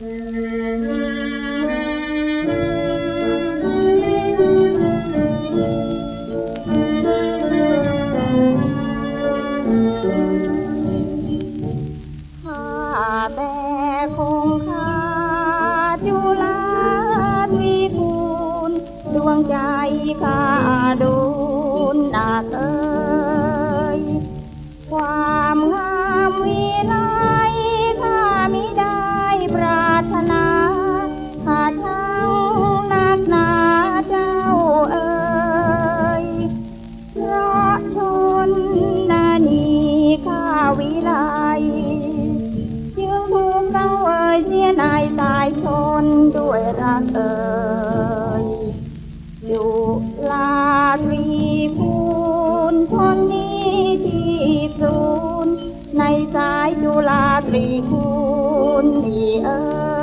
嗯。 ตรีคุณที่อ่ย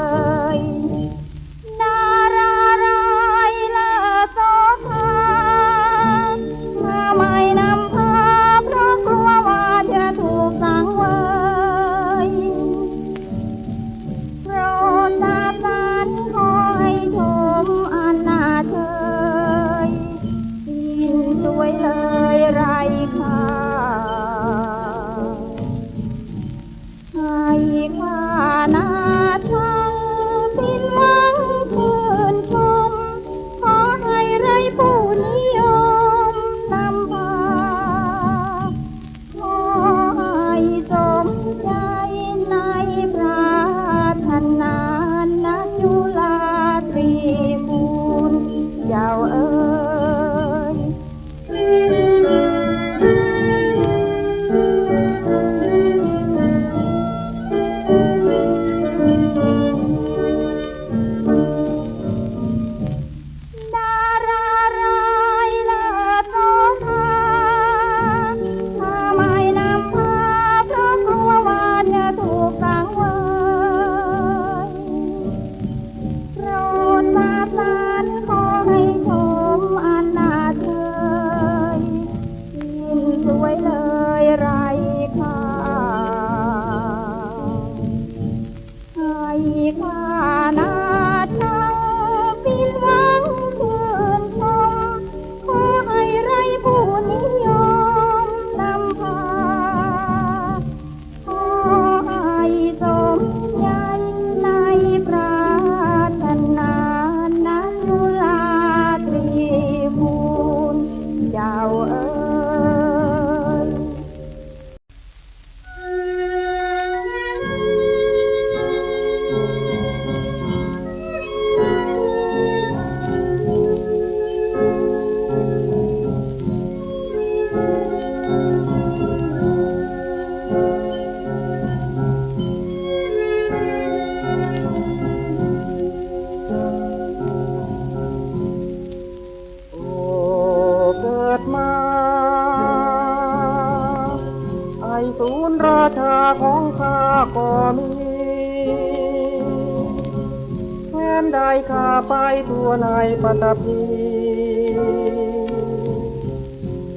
ตัวนายปัตภี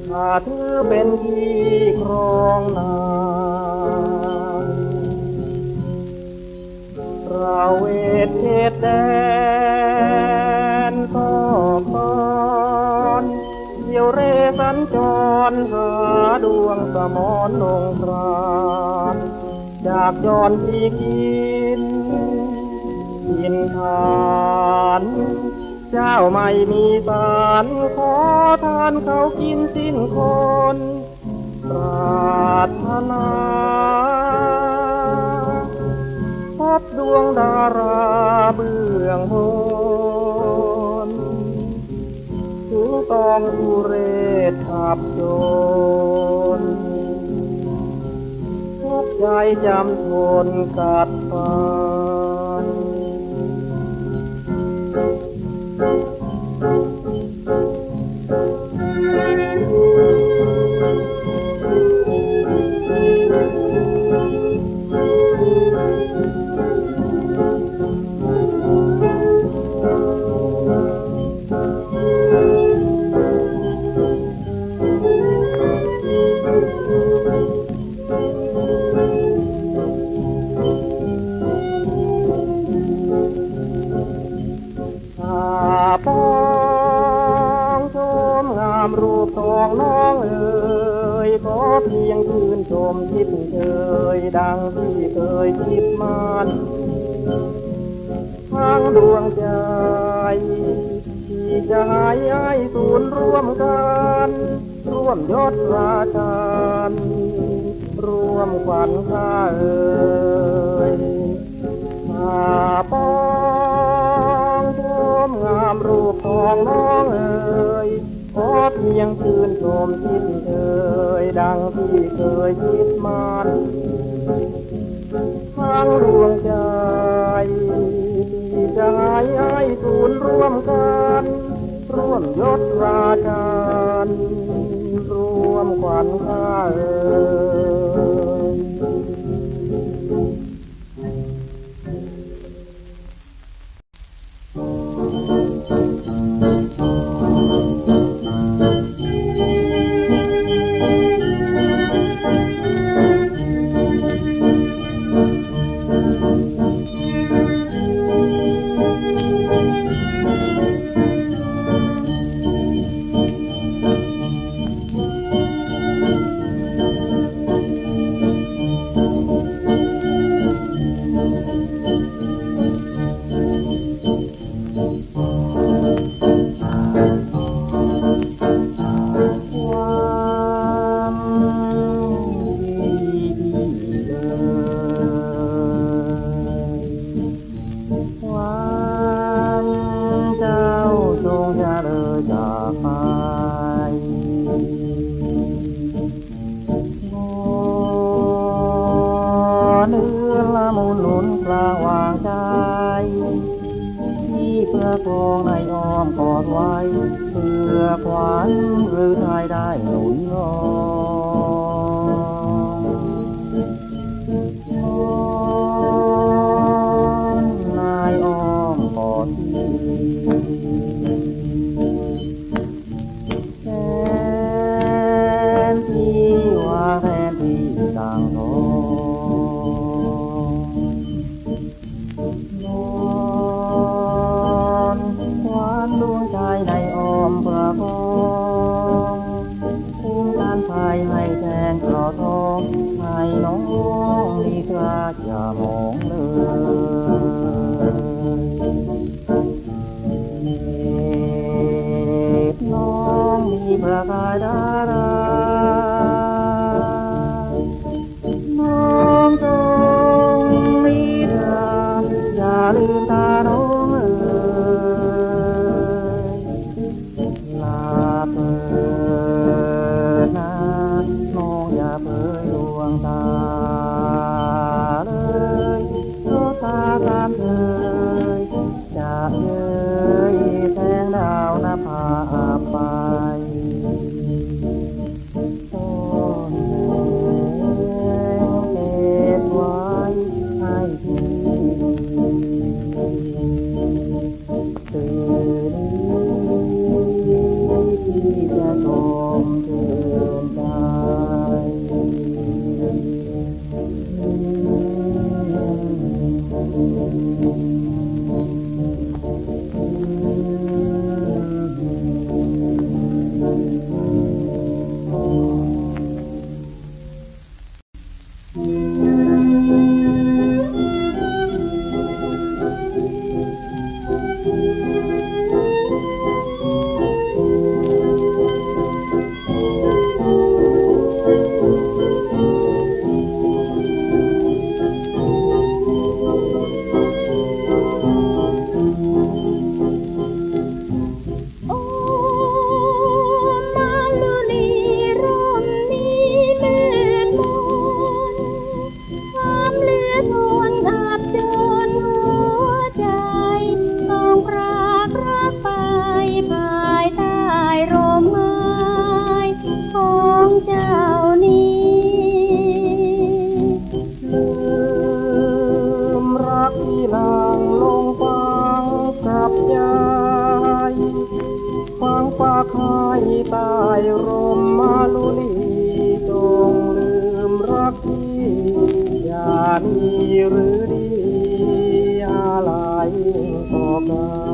ข้าถือเป็นที่ครองนางราเวทเทศแดนก็ตอนเดี่ยวเรสันจรหาดวงสมอนลงกรานจากย้อนทีขีินฐาน เจ้าไม่มีสารขอทานเขากินสิ้นคนปรารถนาพบดวงดาราเบื้องบนถึงตองอุเรศขับโจนทุกใจจำทนกัดฟัน เพียงคืนชมคิดเคยดังที่เคยคิดมันทางดวงใจ ที่จะหายไอ้ศูนย์ร่วมกัน ร่วมยศราชันร่วมขวัญข้าเอ่ยข้าปองชมงามรูปทองน้องเอ่ย ขอเพียงชื่นชมที่เคยดังที่เคยคิดมันทางดวงใจที่จะหายไอ้ศูนย์ร่วมกัน ร่วมยศราชานร่วมขวัญข้าเอ่ย ที่เพื่องในอ้อมกอดไว้เพื่อขวัญหรือทายได้หนุนรอ ปาคายตายรมมาลุลีจงลืมรักที่อย่ามีหรือดีอะไรต่อกัน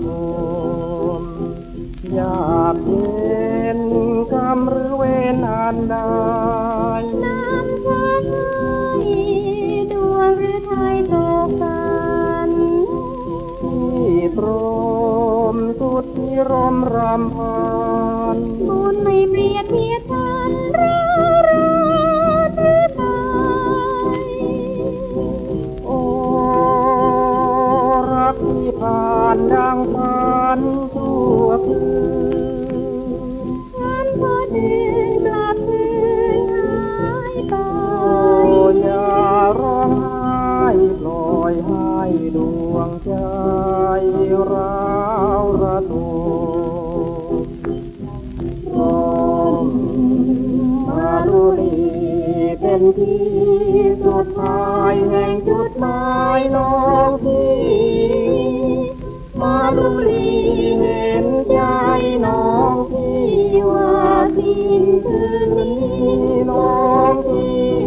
ภูมอยากเย็นกรรมหรือเวนานนใดน้ำชาไทยดวงหรือไทยตกกันที่โปรมสุดที่รมรำพัน จุดหมายแห่งจุดหมายน้องพี่มาลุลีเห็นใจน้องพี่ว่าที่คืนนี้น้องพี่